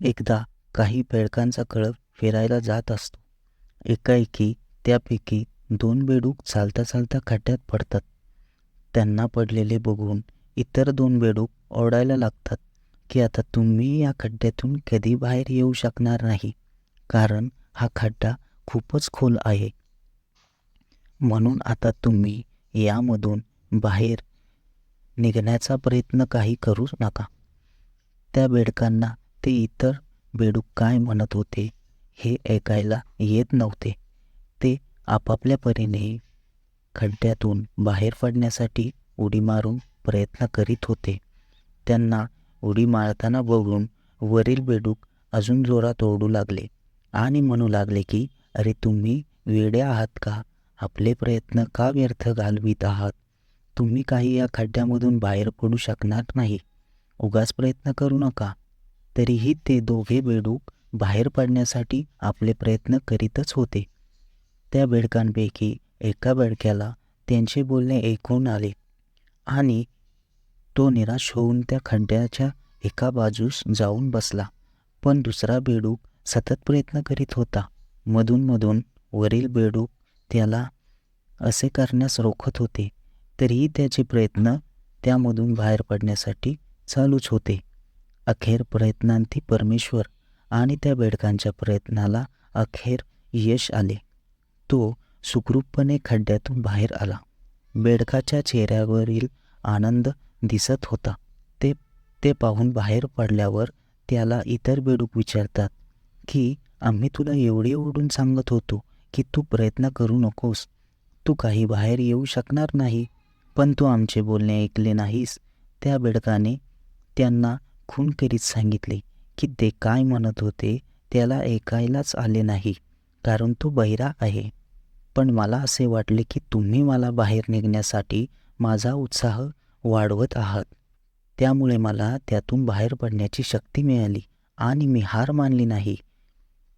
एकदा काही बेडकांचा कळप फिरायला जात असतो. एकाएकी त्यापैकी दोन बेडूक चालता चालता खड्ड्यात पडतात. त्यांना पडलेले बघून इतर दोन बेडूक ओरडायला लागतात की आता तुम्ही या खड्ड्यातून कधी बाहेर येऊ शकणार नाही कारण हा खड्डा खूपच खोल आहे. म्हणून आता तुम्ही यामधून बाहेर निघण्याचा प्रयत्न काही करू नका. त्या बेडकांना ते इतर बेडूक काय म्हणत होते हे ऐकायला येत नव्हते. ते आपापल्या परीने खड्ड्यातून बाहेर पडण्यासाठी उडी मारून प्रयत्न करीत होते. त्यांना उडी मारताना बघून वरील बेडूक अजून जोरात ओरडू लागले आणि म्हणू लागले की अरे तुम्ही वेडे आहात का? आपले प्रयत्न का व्यर्थ घालवित आहात? तुम्ही काही या खड्ड्यामधून बाहेर पडू शकणार नाही. उगाच प्रयत्न करू नका. तरीही ते दोघे बेडूक बाहेर पडण्यासाठी आपले प्रयत्न करीतच होते. त्या बेडकांपैकी एका बेडक्याला त्यांचे बोलणे ऐकून आले आणि तो निराश होऊन त्या खड्ड्याच्या एका बाजूस जाऊन बसला. पण दुसरा बेडूक सतत प्रयत्न करीत होता. मधूनमधून वरील बेडूक त्याला असे करण्यास रोखत होते तरीही त्याचे प्रयत्न त्यामधून बाहेर पडण्यासाठी चालूच होते. अखेर प्रयत्नांती परमेश्वर आणि त्या बेडकांच्या प्रयत्नाला अखेर यश आले. तो सुखरूपपणे खड्ड्यातून बाहेर आला. बेडकाच्या चेहऱ्यावरील आनंद दिसत होता. ते ते पाहून बाहेर पडल्यावर त्याला इतर बेडूक विचारतात की आम्ही तुला एवढे ओढून सांगत होतो की तू प्रयत्न करू नकोस. तू काही बाहेर येऊ शकणार नाही. पण तू आमचे बोलणे ऐकले नाहीस. त्या बेडकाने त्यांना खून करीत सांगितले की ते काय म्हणत होते त्याला ऐकायलाच आले नाही कारण तो बहिरा आहे. पण मला असे वाटले की तुम्ही मला बाहेर निघण्यासाठी माझा उत्साह वाढवत आहात. त्यामुळे मला त्यातून बाहेर पडण्याची शक्ती मिळाली आणि मी हार मानली नाही.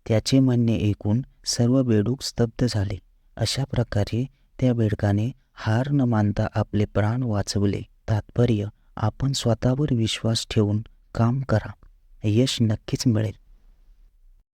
त्याचे म्हणणे ऐकून सर्व बेडूक स्तब्ध झाले. अशा प्रकारे त्या बेडकाने हार न मानता आपले प्राण वाचवले. तात्पर्य आपण स्वतःवर विश्वास ठेवून काम करा. यश नक्कीच मिळेल.